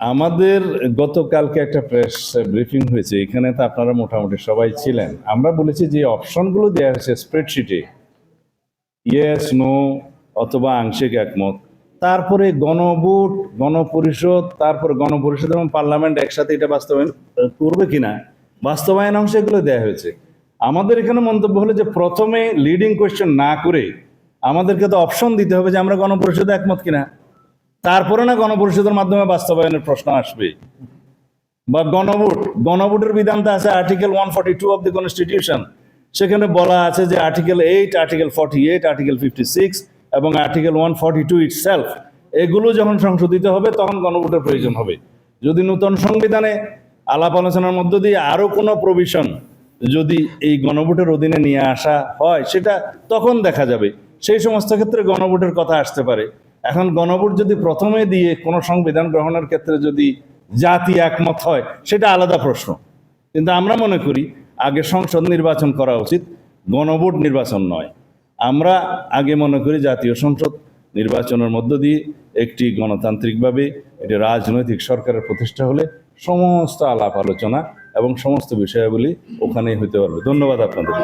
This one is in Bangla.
আমাদের গতকালকে একটা প্রেস ব্রিফিং হয়েছে, এখানে তো আপনারা মোটামুটি সবাই ছিলেন। আমরা বলেছি যে অপশনগুলো দেওয়া হয়েছে স্প্রেডশিটে ইয়েস নো অথবা আংশিক একমত। তারপরে গণভোট, গণপরিষদ, তারপর গণপরিষদ এবং পার্লামেন্ট একসাথে এটা বাস্তবায়ন করবে কিনা, বাস্তবায়ন অংশে এগুলো দেওয়া হয়েছে। আমাদের এখানে মন্তব্য হলো যে প্রথমে লিডিং কোয়েশ্চেন না করে আমাদেরকে তো অপশন দিতে হবে যে আমরা গণপরিষদে একমত কিনা। তারপরে না গণপরিষদের মাধ্যমে বাস্তবায়নের প্রশ্ন আসবে। বা গণভোট, গণভোটের বিধানটা আছে article one forty two of the constitution সেখানে বলা আছে যে article eight article forty eight article fifty six এবং article one forty two itself এগুলো যখন সংশোধিত হবে, তখন গণভোটের প্রয়োজন হবে। যদি নূতন সংবিধানে আলাপ আলোচনার মধ্য দিয়ে আরও কোনো প্রভিশন যদি এই গণভোটের অধীনে নিয়ে আসা হয়, সেটা তখন দেখা যাবে। সেই সমস্ত ক্ষেত্রে গণভোটের কথা আসতে পারে। এখন গণভোট যদি প্রথমে দিয়ে কোনো সংবিধান গ্রহণের ক্ষেত্রে যদি জাতি একমত হয়, সেটা আলাদা প্রশ্ন। কিন্তু আমরা মনে করি, আগে সংসদ নির্বাচন করা উচিত, গণভোট নির্বাচন নয়। আমরা আগে মনে করি জাতীয় সংসদ নির্বাচনের মধ্য দিয়ে একটি গণতান্ত্রিকভাবে, একটি রাজনৈতিক সরকারের প্রতিষ্ঠা হলে সমস্ত আলাপ আলোচনা এবং সমস্ত বিষয়াবলী ওখানেই হতে পারবে। ধন্যবাদ আপনাদের